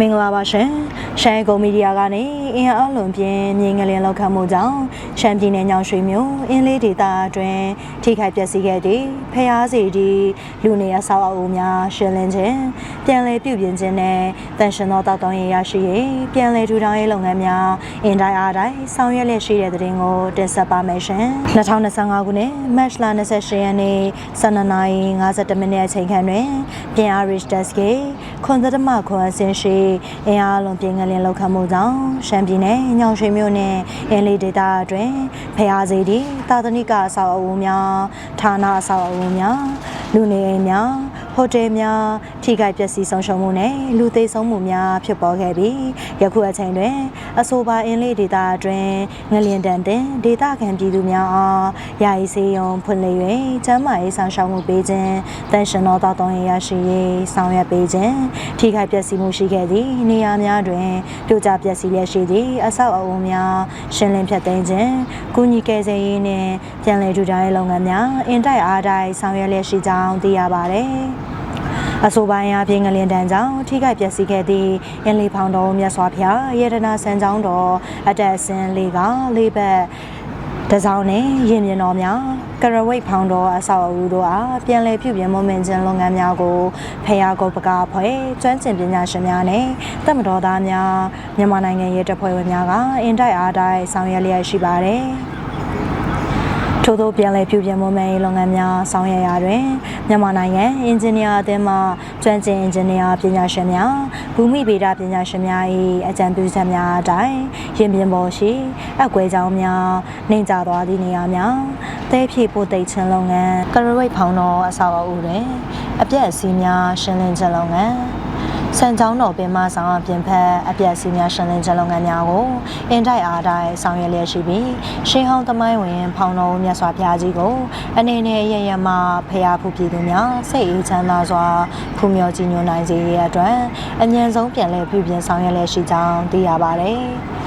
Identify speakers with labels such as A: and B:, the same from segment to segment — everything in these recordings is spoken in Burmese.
A: မင်္ဂလာပါရှင်ရှမ်းကုံမီဒီယာကနေအင်အားအလုံးပြင်းမြေငလင်လောက်ခတ်မှုကြောင့်ရှမ်းပြည်နယ်ညောင်ရွှေမြို့အင်းလေးဒေသအတွင်းထိခိုက်ပျက်စီးခဲ့သည့်ဖျားစီတီလူနေအဆောက်အအုံများရှင်းလင်းခြင်းပြန်လည်ပြုပြင်ခြင်းနဲ့တန်ရှင်သောတောက်တောင်းရေးရရှိရေးပြန်လည်ထူထောင်ရေးလုပ်ငန်းများအင်တိုင်းအားတိုင်းဆောင်ရွက်လျက်ရှိတဲ့တဲ့တင်ကိုတင်ဆက်ပါမယ်ရှင်2025ခုနှစ်မတ်လ28ရက်နေ့12:52မိနစ်အချိန်ခန့်တွင်ပြန်အား Rich Desk ခွန်သက်မခွန်အစင်းရှိအင်အားလုံးပြင်ငလင်လောက်ခတ်မှုကြောင့်ရှမ်းပြည်နယ်ညောင်ရွှေမြို့နယ်အင်းလေးဒေသအတွင်းဖျားစီတီသာသနိကအဆောက်အဦများဌာနအဆောက်အဦများလူနေအိမ်များ ဟိုတယ်များထိခိုက်ပျက်စီးဆုံးရှုံးမှုနဲ့လူသေဆုံးမှုများဖြစ်ပေါ်ခဲ့ပြီးယခုအချိန်တွင်အဆိုပါအင်းလေးဒေသအတွင်းငလျင်တန်တင်ဒေသခံပြည်သူများအားယာယီစေယုံဖွင့်လှစ်၍ကျန်းမာရေးဆောင်ရှောက်မှုပေးခြင်းတန်ရှင်တော်တောက်တောင်းရရှိရေးဆောင်ရွက်ပေးခြင်းထိခိုက်ပျက်စီးမှုရှိခဲ့သည့်နေရာများတွင်ပြိုကျပျက်စီးလျက်ရှိသည့်အဆောက်အအုံများရှင်းလင်းဖြတ်သိမ်းခြင်းကုညီကယ်ဆယ်ရေးနှင့်ပြန်လည်ထူထောင်ရေးလုပ်ငန်းများအင်တိုက်အားတိုက်ဆောင်ရွက်လျက်ရှိကြောင်းသိရပါသည် အဆိုပိုင်းအပြင်ငလင်တန်းကြောင့်ထိခိုက်ပျက်စီးခဲ့သည့်အင်းလေးဖောင်တော်မြတ်စွာဘုရားယေဒနာစံကြောင်းတော်အတက်အစင်းလေးကလေးဘက်တစောင်းနဲ့ရင်မြင်တော်များကရဝိတ်ဖောင်တော်အဆောက်အဦတို့အားပြန်လည်ပြုပြင်မွမ်းမံခြင်းလုပ်ငန်းများကိုဖျားကိုပကားဖွဲ့ကျွမ်းကျင်ပညာရှင်များနဲ့တပ်မတော်သားများမြန်မာနိုင်ငံရဲတပ်ဖွဲ့ဝင်များကအင်တိုက်အားတိုက်ဆောင်ရွက်လျက်ရှိပါတယ်။ ထို့သောပြန်လည်ပြုပြင်မှုမှန်ရေးလုပ်ငန်းများဆောင်ရွက်ရာတွင်မြန်မာနိုင်ငံအင်ဂျင်နီယာအသင်းမှကျွမ်းကျင်အင်ဂျင်နီယာပညာရှင်များဘူမိဗေဒပညာရှင်များ၏အကြံပြုချက်များအတိုင်းရင်ပြင်ပေါ်ရှိအကွဲကြောင်းများနှိမ်ကြသွားသည့်နေရာများတဲဖြည့်ပို့သိပ်ခြင်းလုပ်ငန်းကရဝိတ်ဖောင်တော်အဆောက်အဦတွင်အပြည့်အစည်းများရှင်းလင်းခြင်းလုပ်ငန်း စံကြောင်းတော်ပင်မဆောင်အပြင်ဖက်အပြည့်အစည်းများရှင်းလင်းခြင်းလုပ်ငန်းများကိုအင်တိုက်အားတိုက်ဆောင်ရွက်လျက်ရှိပြီးရှေးဟောင်းသမိုင်းဝင် ဖောင်တော်မြတ်စွာဘုရားကြီးကိုအနေနဲ့ရရမဖျားဖူးပြည်သူများစိတ်အေးချမ်းသာစွာဖူးမြော်ကြည်ညိုနိုင်စေရအတွက်အញ្ញံဆုံးပြန်လည်ပြုပြင်ဆောင်ရွက်လျက်ရှိကြောင်းသိရပါတယ်။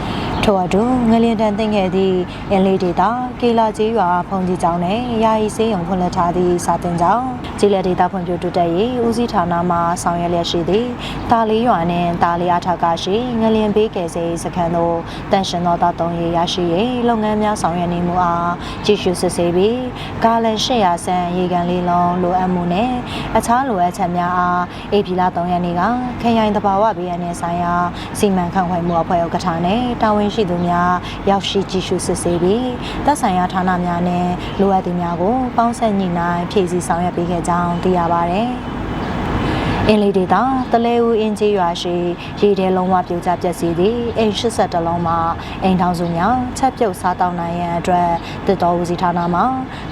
A: ထို့အတူငလျင်တန်သိမ့်ခဲ့သည့်အင်လီဒေတာကေလာကျေးရွာဖုန်ကြီးကျောင်းနဲ့ယာယီစေးရုံဖွင့်လှစ်ထားသည့်စာတင်ကျောင်းကျေးလက်ဒေတာဖွံ့ဖြိုးတိုးတက်ရေးဦးစီးဌာနမှဆောင်ရွက်လျက်ရှိသည့်တာလီရွာနှင့်တာလီအထောက်ကရှိငလျင်ဘေးကယ်ဆယ်ရေးစခန်းတို့တန်ရှင်သောတာတုံးရေးရရှိရေးလုပ်ငန်းများဆောင်ရွက်နေမှုအားကြီးစုစစ်ဆေးပြီးကာလန်800ဆန်ရေကန်လေးလုံးလိုအပ်မှုနဲ့အခြားလိုအပ်ချက်များအားအေပီလာ3ရက်နေ့ကခရိုင်တဘာဝဘေးရန်နဲ့ဆိုင်ရာစီမံခန့်ခွဲမှုအဖွဲ့ဥက္ကဋ္ဌနဲ့တာဝန်ရှိသူများရောက်ရှိကြည့်ရှုစစ်ဆေးပြီးသက်ဆိုင်ရာဌာနများနဲ့လိုအပ်သူများကိုပေါင်းဆက်ညှိနှိုင်းဖြည့်ဆည်းဆောင်ရွက်ပေးခဲ့ကြောင်းသိရပါတယ်။ အင်းလေးဒေတာတလဲဦးအင်းကြီးရွာရှိရေတဲလုံးဝပြိုကျပျက်စီးသည့်အိမ်82လုံးမှာအိမ်ထောင်စုများချက်ပြုတ်စားတောင်းနိုင်ရန်အတွက်တစ်တော်ဦးစီးဌာနမှ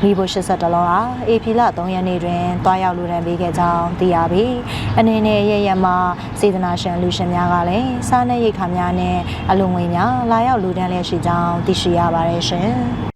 A: မိဖို့82လုံးအားအေဖီလ3ရက်နေ့တွင်တွားရောက်လူဒန်းပေးခဲ့ကြောင်းသိရပြီးအနေနဲ့ရရမှာစေတနာရှင်လူရှင်များကလည်းစားနပ်ရိက္ခာများနဲ့အလုံငွေများလာရောက်လူဒန်းလျက်ရှိကြောင်းသိရှိရပါတယ်ရှင်။